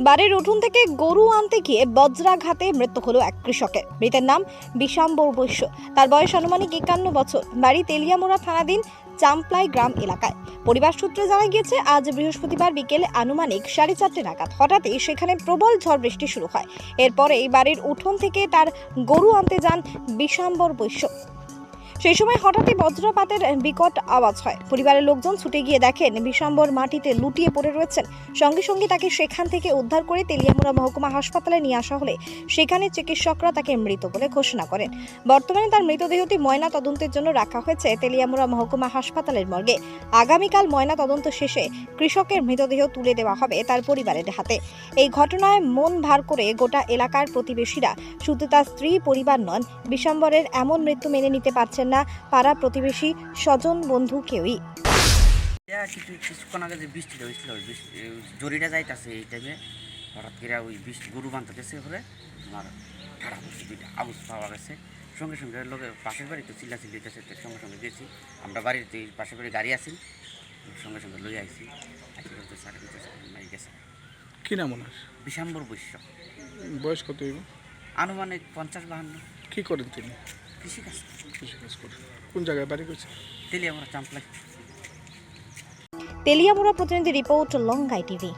বাড়ির উঠোন থেকে গরু আনতে গিয়ে বজ্রাঘাতে মৃত্যু হলো এক কৃষকের। মৃতের নাম বিশাম্বর বৈশ্য। তার বয়স আনুমানিক একান্ন বছর। বাড়ি তেলিয়ামোড়া থানাধীন চাম্পলাই গ্রাম এলাকায়। পরিবার সূত্রে জানা গিয়েছে, আজ বৃহস্পতিবার বিকেলে আনুমানিক সাড়ে চারটে নাগাদ হঠাৎই সেখানে প্রবল ঝড় বৃষ্টি শুরু হয়। এরপরেই বাড়ির উঠোন থেকে তার গরু আনতে যান বিশাম্বর বৈশ্য। সেই সময় হঠাৎই বজ্রপাতের বিকট আওয়াজ হয়। পরিবারের লোকজন ছুটে গিয়ে দেখেন বিশাম্বর মাটিতে লুটিয়ে পড়ে রয়েছেন। সঙ্গে সঙ্গে তাকে সেখান থেকে উদ্ধার করে তেলিয়ামুড়া মহকুমা হাসপাতালে নিয়ে আসা হলে সেখানে চিকিৎসকরা তাকে মৃত বলে ঘোষণা করেন। বর্তমানে তার মৃতদেহটি ময়না তদন্তের জন্য রাখা হয়েছে তেলিয়ামুড়া মহকুমা হাসপাতালের মর্গে। আগামীকাল ময়না তদন্ত শেষে কৃষকের মৃতদেহ তুলে দেওয়া হবে তার পরিবারের হাতে। এই ঘটনায় মন ভার করে গোটা এলাকার প্রতিবেশীরা শুধু তার স্ত্রী, পরিবার নন বিশম্বরের এমন মৃত্যু মেনে নিতে পারছেন না পাড়া প্রতিবেশী স্বজন বন্ধু কেউই। কিছু কিছুক্ষণ আগে যে বৃষ্টিটা হয়েছিল ওই বৃষ্টি এই জরিটা যাইতাছে এই টাইমে হঠাৎ করে ওই বৃষ্টি গরু গেছে পরে আমার ঠাড়া পড়ছে দুইটা আবুজ পাওয়া গেছে। সঙ্গে সঙ্গে লোকের পাশের বাড়ি তো চিল্লা চিল্লি সঙ্গে সঙ্গে গেছি। আমরা বাড়ির যে পাশের বাড়ি গাড়ি আসি সঙ্গে সঙ্গে লই আইছি। মারি গেছে। কি নাম ওনার? বিশাম্বর বৈশ্য। বয়স কত হইব? আনুমানিক পঞ্চাশ বাহান্ন। কি করেন তিনি? কৃষিকাজ কৃষিকাজ করেন কোন জায়গায় বাড়ি করছে? তেলি আমরা চাম্পলাই। তেলিয়ামুড়া প্রতিনিধি রিপোর্ট লঙ্গাই টিভি।